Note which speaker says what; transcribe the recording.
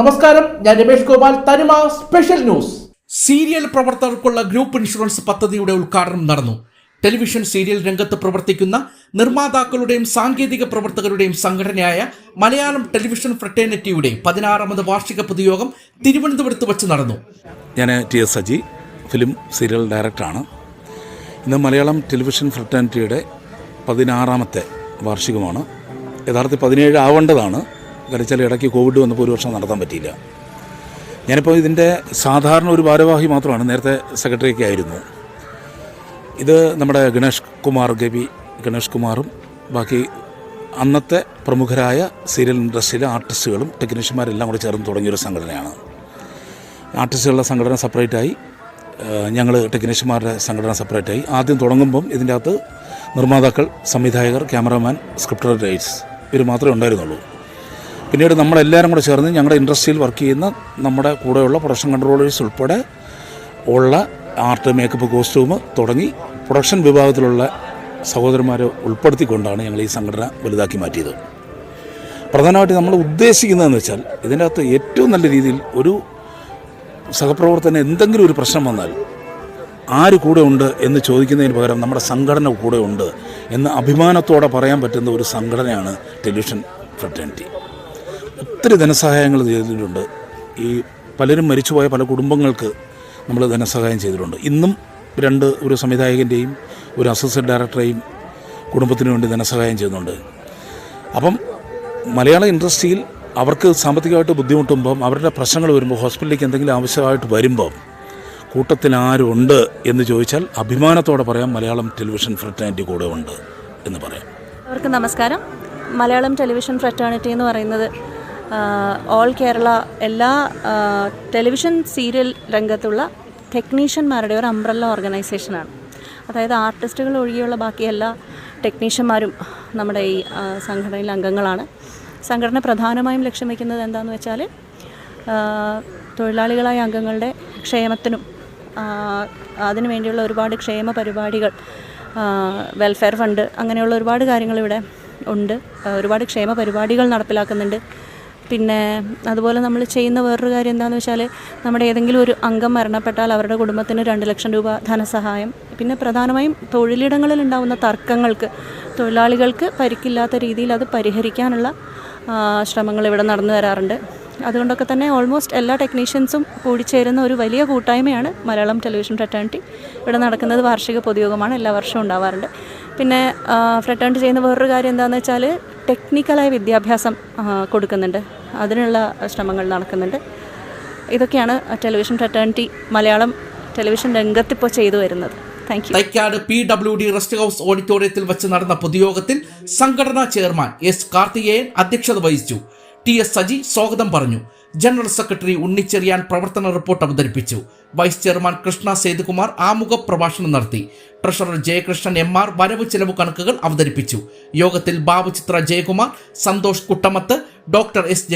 Speaker 1: നമസ്കാരം ഞാൻ Ramesh Gopal Thanima special news. Serial പ്രവർത്തകർക്കുള്ള group insurance പദ്ധതിയുടെ ഉദ്ഘാടനം നടന്നു. ടെലിവിഷൻ സീരിയൽ രംഗത്ത് പ്രവർത്തിക്കുന്ന നിർമ്മാതാക്കളുടെയും സാങ്കേതിക പ്രവർത്തകരുടെയും സംഘടനയായ മലയാളം ടെലിവിഷൻ ഫ്രട്ടേണിറ്റിയുടെ പതിനാറാമത് വാർഷിക പൊതുയോഗം തിരുവനന്തപുരത്ത് വച്ച് നടന്നു.
Speaker 2: ഞാൻ T S Saji film serial ഡയറക്ടറാണ്. ഇന്ന് മലയാളം ടെലിവിഷൻ ഫ്രട്ടേണിറ്റിയുടെ പതിനാറാമത്തെ വാർഷികമാണ്. യഥാർത്ഥത്തിൽ പതിനേഴ് ആവേണ്ടതാണ്. കാരണം വെച്ചാൽ ഇടയ്ക്ക് കോവിഡ് വന്നപ്പോൾ ഒരു വർഷം നടത്താൻ പറ്റിയില്ല. ഞാനിപ്പോൾ ഇതിന്റെ സാധാരണ ഒരു ഭാരവാഹി മാത്രമാണ് നേരത്തെ സെക്രട്ടറിയൊക്കെ ആയിരുന്നു. ഇത് നമ്മുടെ ഗണേഷ് കുമാർ ഗവി ഗണേഷ് കുമാറും ബാക്കി അന്നത്തെ പ്രമുഖരായ സീരിയൽ ഇൻഡസ്ട്രിയിലെ ആർട്ടിസ്റ്റുകളും ടെക്നീഷ്യന്മാരെല്ലാം കൂടി ചേർന്ന് തുടങ്ങിയൊരു സംഘടനയാണ്. ആർട്ടിസ്റ്റുകളുടെ സംഘടന സെപ്പറേറ്റായി ഞങ്ങൾ ടെക്നീഷ്യന്മാരുടെ സംഘടന സെപ്പറേറ്റായി ആദ്യം തുടങ്ങുമ്പം ഇതിന്റെ അകത്ത് നിർമ്മാതാക്കൾ സംവിധായകർ ക്യാമറമാൻ സ്ക്രിപ്റ്റർ റൈറ്റ്സ് ഇവർ മാത്രമേ ഉണ്ടായിരുന്നുള്ളൂ. പിന്നീട് നമ്മളെല്ലാവരും കൂടെ ചേർന്ന് ഞങ്ങളുടെ ഇൻഡസ്ട്രിയിൽ വർക്ക് ചെയ്യുന്ന നമ്മുടെ കൂടെയുള്ള പ്രൊഡക്ഷൻ കൺട്രോളേഴ്സ് ഉൾപ്പെടെ ഉള്ള ആർട്ട് മേക്കപ്പ് കോസ്റ്റ്യൂം തുടങ്ങി പ്രൊഡക്ഷൻ വിഭാഗത്തിലുള്ള സഹോദരന്മാരെ ഉൾപ്പെടുത്തിക്കൊണ്ടാണ് ഞങ്ങൾ ഈ സംഘടന വലുതാക്കി മാറ്റിയത്. പ്രധാനമായിട്ട് നമ്മൾ ഉദ്ദേശിക്കുന്നതെന്ന് വെച്ചാൽ ഇതിനകത്ത് ഏറ്റവും നല്ല രീതിയിൽ ഒരു സഹപ്രവർത്തന എന്തെങ്കിലും ഒരു പ്രശ്നം വന്നാൽ ആര് കൂടെ ഉണ്ട് എന്ന് ചോദിക്കുന്നതിന് പകരം നമ്മുടെ സംഘടന കൂടെ ഉണ്ട് എന്ന് അഭിമാനത്തോടെ പറയാൻ പറ്റുന്ന ഒരു സംഘടനയാണ് ടെലിവിഷൻ ഫ്രട്ടേണിറ്റി. ഒത്തിരി ധനസഹായങ്ങൾ ചെയ്തിട്ടുണ്ട്. ഈ പലരും മരിച്ചുപോയ പല കുടുംബങ്ങൾക്ക് നമ്മൾ ധനസഹായം ചെയ്തിട്ടുണ്ട്. ഇന്നും രണ്ട് ഒരു സംവിധായകന്റെയും ഒരു അസിസ്റ്റന്റ് ഡയറക്ടറെയും കുടുംബത്തിന് വേണ്ടി ധനസഹായം ചെയ്യുന്നുണ്ട്. അപ്പം മലയാള ഇൻഡസ്ട്രിയിൽ അവർക്ക് സാമ്പത്തികമായിട്ട് ബുദ്ധിമുട്ടുമ്പം അവരുടെ പ്രശ്നങ്ങൾ വരുമ്പോൾ ഹോസ്പിറ്റലിലേക്ക് എന്തെങ്കിലും ആവശ്യമായിട്ട് വരുമ്പം കൂട്ടത്തിൽ ആരുണ്ട് എന്ന് ചോദിച്ചാൽ അഭിമാനത്തോടെ പറയാം മലയാളം ടെലിവിഷൻ ഫ്രറ്റാനിറ്റി കൂടെ ഉണ്ട് എന്ന് പറയാം.
Speaker 3: അവർക്ക് നമസ്കാരം. മലയാളം ടെലിവിഷൻ ഫ്രറ്റാണിറ്റി എന്ന് പറയുന്നത് ഓൾ കേരള എല്ലാ ടെലിവിഷൻ സീരിയൽ രംഗത്തുള്ള ടെക്നീഷ്യന്മാരുടെ ഒരു അംബ്രല്ല ഓർഗനൈസേഷനാണ് അതായത് ആർട്ടിസ്റ്റുകൾ ഒഴികെയുള്ള ബാക്കി എല്ലാ ടെക്നീഷ്യന്മാരും നമ്മുടെ ഈ സംഘടനയിൽ അംഗങ്ങളാണ്. സംഘടന പ്രധാനമായും ലക്ഷ്യം വയ്ക്കുന്നത് എന്താണെന്ന് വെച്ചാൽ തൊഴിലാളികളായ അംഗങ്ങളുടെ ക്ഷേമത്തിനും അതിനു വേണ്ടിയുള്ള ഒരുപാട് ക്ഷേമ പരിപാടികൾ വെൽഫെയർ ഫണ്ട് അങ്ങനെയുള്ള ഒരുപാട് കാര്യങ്ങൾ ഇവിടെ ഉണ്ട്. ഒരുപാട് ക്ഷേമ പരിപാടികൾ നടപ്പിലാക്കുന്നുണ്ട്. പിന്നെ അതുപോലെ നമ്മൾ ചെയ്യുന്ന വേറൊരു കാര്യം എന്താണെന്ന് വെച്ചാൽ നമ്മുടെ ഏതെങ്കിലും ഒരു അംഗം മരണപ്പെട്ടാൽ അവരുടെ കുടുംബത്തിന് രണ്ട് ലക്ഷം രൂപ ധനസഹായം. പിന്നെ പ്രധാനമായും തൊഴിലിടങ്ങളിൽ ഉണ്ടാകുന്ന തർക്കങ്ങൾക്ക് തൊഴിലാളികൾക്ക് പരിക്കില്ലാത്ത രീതിയിൽ അത് പരിഹരിക്കാനുള്ള ശ്രമങ്ങൾ ഇവിടെ നടന്നു വരാറുണ്ട്. അതുകൊണ്ടൊക്കെ തന്നെ ഓൾമോസ്റ്റ് എല്ലാ ടെക്നീഷ്യൻസും കൂടിച്ചേരുന്ന ഒരു വലിയ കൂട്ടായ്മയാണ് മലയാളം ടെലിവിഷൻ ഫ്രട്ടേണിറ്റി ഇവിടെ നടക്കുന്നത് വാർഷിക പൊതുയോഗമാണ് എല്ലാ വർഷവും ഉണ്ടാവാറുണ്ട്. പിന്നെ ഫ്രട്ടേണിറ്റി ചെയ്യുന്ന വേറൊരു കാര്യം എന്താണെന്ന് വെച്ചാൽ ടെക്നിക്കലായ വിദ്യാഭ്യാസം കൊടുക്കുന്നുണ്ട്. അതിനുള്ള ശ്രമങ്ങൾ നടക്കുന്നുണ്ട്. ഇതൊക്കെയാണ് ടെലിവിഷൻ ഫ്രറ്റേണിറ്റി മലയാളം ടെലിവിഷൻ രംഗത്തിപ്പോൾ ചെയ്തു വരുന്നത്.
Speaker 1: Thycaud P W D rest house ഓഡിറ്റോറിയത്തിൽ വെച്ച് നടന്ന പൊതുയോഗത്തിൽ സംഘടനാ ചെയർമാൻ എസ് കാർത്തികേയൻ അധ്യക്ഷത വഹിച്ചു. ടി എസ് സജി സ്വാഗതം പറഞ്ഞു. ജനറൽ സെക്രട്ടറി ഉണ്ണിച്ചെറിയാൻ പ്രവർത്തന റിപ്പോർട്ട് അവതരിപ്പിച്ചു. വൈസ് ചെയർമാൻ കൃഷ്ണ സേതുകുമാർ ആമുഖ പ്രഭാഷണം നടത്തി. ട്രഷറർ ജയകൃഷ്ണൻ എം ആർ വരവ് ചെലവ് കണക്കുകൾ അവതരിപ്പിച്ചു. യോഗത്തിൽ ബാബുചിത്ര ജയകുമാർ സന്തോഷ് കുട്ടമത്ത് ഡോക്ടർ എസ്